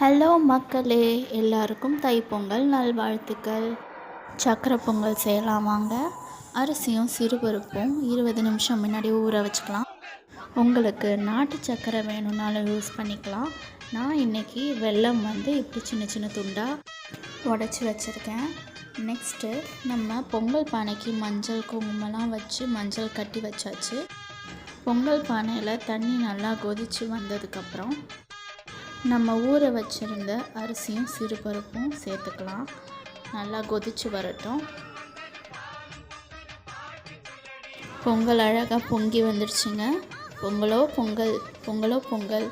Hello மக்களே எல்லாருக்கும் தைப்பொங்கல் நல்வாழ்த்துக்கள். சக்கரை பொங்கல் செய்யலாம் வாங்க. அரிசியும் சிறுபருப்பும் இருபது நிமிஷம் முன்னாடி ஊற வச்சுக்கலாம். உங்களுக்கு நாட்டு சக்கரை வேணும்னாலும் யூஸ் பண்ணிக்கலாம். நான் இன்றைக்கி வெல்லம் வந்து இப்படி சின்ன சின்ன துண்டாக உடச்சி வச்சுருக்கேன். நெக்ஸ்ட்டு நம்ம பொங்கல் பானைக்கு மஞ்சள் குங்குமம்லாம் வச்சு மஞ்சள் கட்டி வச்சாச்சு. பொங்கல் பானையில் தண்ணி நல்லா கொதித்து வந்ததுக்கப்புறம் நம்ம ஊற வச்சுருந்த அரிசியும் சிறுபருப்பும் சேர்த்துக்கலாம். நல்லா கொதித்து வரட்டும். பொங்கல் அழகாக பொங்கி வந்துடுச்சுங்க பொங்கலோ பொங்கல் பொங்கலோ பொங்கல்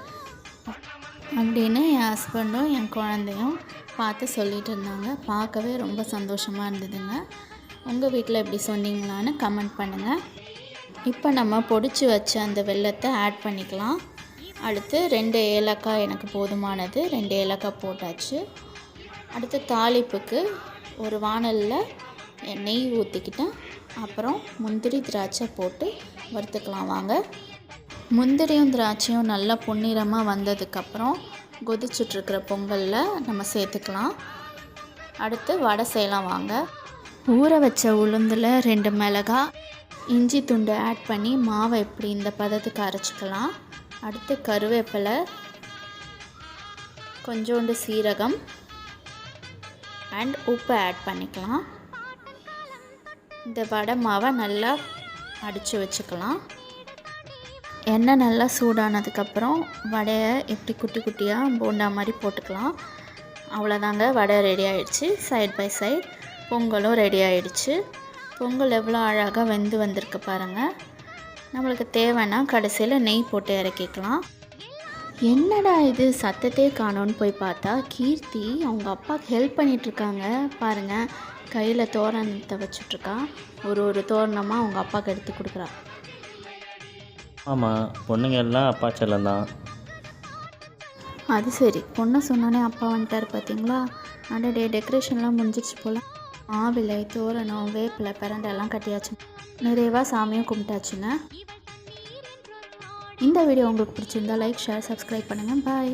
அப்படின்னு என் ஹஸ்பண்டும் என் குழந்தையும் பார்த்து சொல்லிட்டு இருந்தாங்க. பார்க்கவே ரொம்ப சந்தோஷமாக இருந்ததுங்க. உங்கள் வீட்டில் எப்படி சொன்னீங்களான்னு கமெண்ட் பண்ணுங்கள் இப்போ நம்ம பொடிச்சு வச்ச அந்த வெல்லத்தை ஆட் பண்ணிக்கலாம். அடுத்து ரெண்டு ஏலக்காய் எனக்கு போதுமானது. ரெண்டு ஏலக்காய் போட்டாச்சு. அடுத்து தாளிப்புக்கு ஒரு வானலில் நெய் ஊற்றிக்கிட்டேன் அப்புறம் முந்திரி திராட்சை போட்டு வறுத்துக்கலாம் வாங்க. முந்திரியும் திராட்சையும் நல்லா பொன்னிறமாக வந்ததுக்கப்புறம் கொதிச்சுட்ருக்கிற பொங்கலில் நம்ம சேர்த்துக்கலாம். அடுத்து வடை செய்யலாம் வாங்க. ஊற வச்ச உளுந்தில் ரெண்டு மிளகா இஞ்சி துண்டு ஆட் பண்ணி மாவை எப்படி இந்த பதத்துக்கு அரைச்சிக்கலாம். அடுத்து கருவேப்பிலை கொஞ்சோண்டு சீரகம் அண்ட் உப்பு ஆட் பண்ணிக்கலாம். இந்த வடை மாவை நல்லா அடித்து வச்சுக்கலாம். எண்ணெய் நல்லா சூடானதுக்கப்புறம் வடையை எப்படி குட்டி குட்டியாக போண்டா மாதிரி போட்டுக்கலாம். அவ்வளோதாங்க வடை ரெடி ஆகிடுச்சு சைட் பை சைட் பொங்கலும் ரெடி ஆகிடுச்சு பொங்கல் எவ்வளோ அழகாக வெந்து வந்திருக்கு பாருங்கள் நம்மளுக்கு தேவைன்னா கடைசியில் நெய் போட்டு இறக்கிக்கலாம். என்னடா இது? சத்தத்தே காணோன்னு போய் பார்த்தா கீர்த்தி அவங்க அப்பாவுக்கு ஹெல்ப் பண்ணிகிட்ருக்காங்க பாருங்கள் கையில் தோரணத்தை வச்சுட்ருக்கா ஒரு ஒரு தோரணமாக அவங்க அப்பாவுக்கு எடுத்து கொடுக்குறா. ஆமாம் பொண்ணுங்க எல்லாம் அப்பா செல்லம் தான். அது சரி. பொண்ணை சொன்னோன்னே அப்பா வந்துட்டார் பார்த்தீங்களா அடடே டெக்கரேஷன்லாம் முடிஞ்சிடுச்சு போல். மாவிலை தோரணம் வேப்பிலை பிறண்டெல்லாம் எல்லாம் கட்டியாச்சு. நிறைவாக சாமியும் கும்பிட்டாச்சுங்க. இந்த வீடியோ உங்களுக்கு பிடிச்சிருந்தா லைக் ஷேர் சப்ஸ்கிரைப் பண்ணுங்கள் பாய்